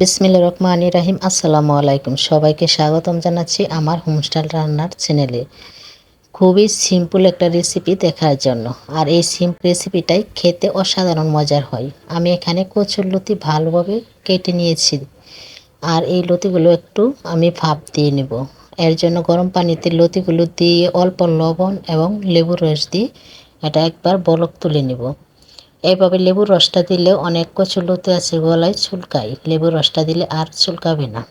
বিসমিল্লা রহমান রাহিম। আসসালামু আলাইকুম। সবাইকে স্বাগতম জানাচ্ছি আমার হোমস্টাইল রান্নার চ্যানেলে। খুবই সিম্পল একটা রেসিপি দেখার জন্য। আর এই সিম্পল রেসিপিটাই খেতে অসাধারণ মজার হয়। আমি এখানে কচুর লতি ভালোভাবে কেটে নিয়েছি। আর এই লতিগুলো একটু আমি ভাপ দিয়ে নেব। এর জন্য গরম পানিতে লতিগুলো দিয়ে অল্প লবণ এবং লেবুর রস দিয়ে এটা একবার বলক তুলে নেব। এইভাবে লেবুর রসটা দিলে অনেক কচু লতি আছে গলায় চুলকায়। লেবুর রসটা দিলে আর চুলকাবে না।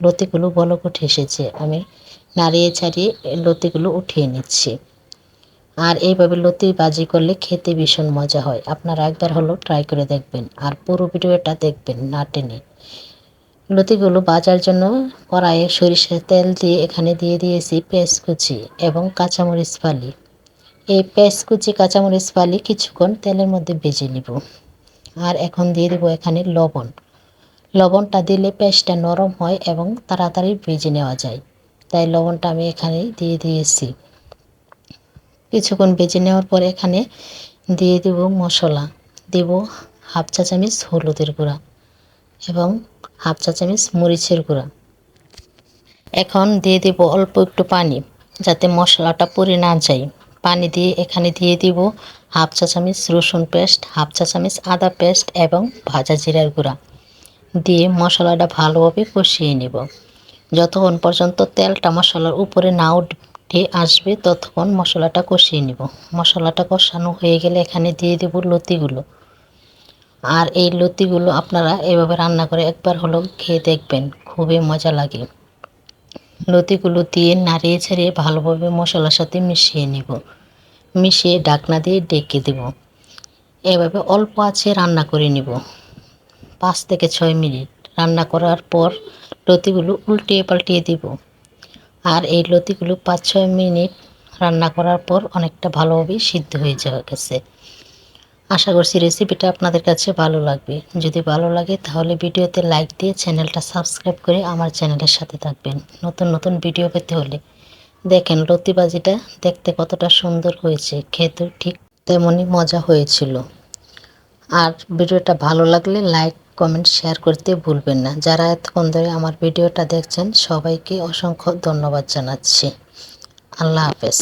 লতিগুলো বলক উঠে এসেছে। আমি নাড়িয়ে ছাড়িয়ে লতিগুলো উঠিয়ে নিচ্ছি। আর এইভাবে লতি বাজি করলে খেতে ভীষণ মজা হয়। আপনারা একবার হলো ট্রাই করে দেখবেন। আর পুরো ভিডিওটা দেখবেন না টেনে। লতিগুলো বাজার জন্য কড়াইয়ে সরিষার তেল দিয়ে এখানে দিয়ে দিয়েছি পেঁয়াজ কুচি এবং কাঁচামরিচ ফালি। এই পেঁয়াজ কুচি, কাঁচামরিচ ফালি কিছুক্ষণ তেলের মধ্যে ভেজে নিব। আর এখন দিয়ে দেবো এখানে লবণ। লবণটা দিলে পেঁয়াজটা নরম হয় এবং তাড়াতাড়ি ভেজে নেওয়া যায়। তাই লবণটা আমি এখানে দিয়ে দিয়েছি। কিছুক্ষণ ভেজে নেওয়ার পর এখানে দিয়ে দেব মশলা। দেব হাফ চা চামচ হলুদের গুঁড়া এবং হাফ চা চামচ মরিচের গুঁড়া। এখন দিয়ে দেব অল্প একটু পানি যাতে মশলাটা পুড়ে না যায়। পানি দিয়ে এখানে দিয়ে দিব হাফ চা চামচ রসুন পেস্ট, হাফ চা চামচ আদা পেস্ট এবং ভাজা জিরার গুঁড়া। দিয়ে মশলাটা ভালোভাবে কষিয়ে নেব। যতক্ষণ পর্যন্ত তেলটা মশলার উপরে না উঠে আসবে, ততক্ষণ মশলাটা কষিয়ে নেব। মশলাটা কষানো হয়ে গেলে এখানে দিয়ে দেব লতিগুলো। আর এই লতিগুলো আপনারা এভাবে রান্না করে একবার হলেও খেয়ে দেখবেন, খুবই মজা লাগে। লতিগুলো দিয়ে নাড়িয়ে ছাড়িয়ে ভালোভাবে মশলার সাথে মিশিয়ে নেব। মিশিয়ে ডাকনা দিয়ে ডেকে দেব। এভাবে অল্প আছে রান্না করে নেব। পাঁচ থেকে ছয় মিনিট রান্না করার পর লতিগুলো উল্টিয়ে পাল্টিয়ে দিব। আর এই লতিগুলো পাঁচ ছয় মিনিট রান্না করার পর অনেকটা ভালোভাবে সিদ্ধ হয়ে যাওয়া গেছে। আশা করছি রেসিপিটা আপনাদের কাছে ভালো লাগবে। যদি ভালো লাগে, তাহলে ভিডিওতে লাইক দিয়ে চ্যানেলটা সাবস্ক্রাইব করে আমার চ্যানেলের সাথে থাকবেন। নতুন নতুন ভিডিও পেতে হলে দেখেন লতিবাজিটা দেখতে কতটা সুন্দর হয়েছে। খেতে ঠিক তেমনই মজা হয়েছিল। আর ভিডিওটা ভালো লাগলে লাইক কমেন্ট শেয়ার করতে ভুলবেন না। যারা এতক্ষণ ধরে আমার ভিডিওটা দেখছেন, সবাইকে অসংখ্য ধন্যবাদ জানাচ্ছি। আল্লাহ হাফেজ।